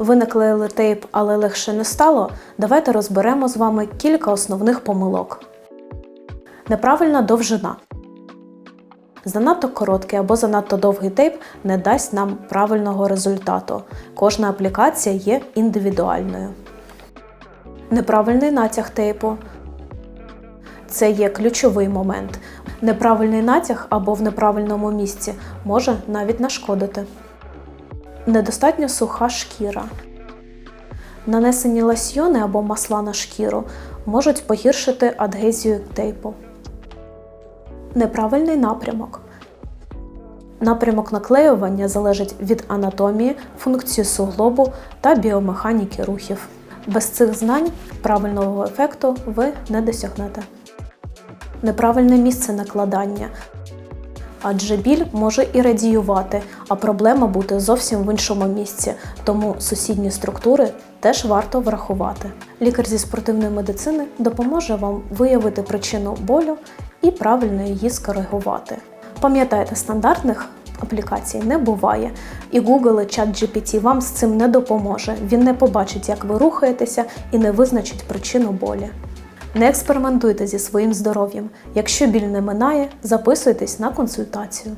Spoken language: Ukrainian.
Ви наклеїли тейп, але легше не стало. Давайте розберемо з вами кілька основних помилок. Неправильна довжина. Занадто короткий або занадто довгий тейп не дасть нам правильного результату. Кожна аплікація є індивідуальною. Неправильний натяг тейпу. Це є ключовий момент. Неправильний натяг або в неправильному місці може навіть нашкодити. Недостатньо суха шкіра. Нанесені лосьйони або масла на шкіру можуть погіршити адгезію тейпу. Неправильний напрямок. Напрямок наклеювання залежить від анатомії, функції суглобу та біомеханіки рухів. Без цих знань правильного ефекту ви не досягнете. Неправильне місце накладання. Адже біль може і радіювати, а проблема бути зовсім в іншому місці, тому сусідні структури теж варто врахувати. Лікар зі спортивної медицини допоможе вам виявити причину болю і правильно її скоригувати. Пам'ятайте, стандартних аплікацій не буває, і Google і ChatGPT вам з цим не допоможе. Він не побачить, як ви рухаєтеся, і не визначить причину болі. Не експериментуйте зі своїм здоров'ям. Якщо біль не минає, записуйтесь на консультацію.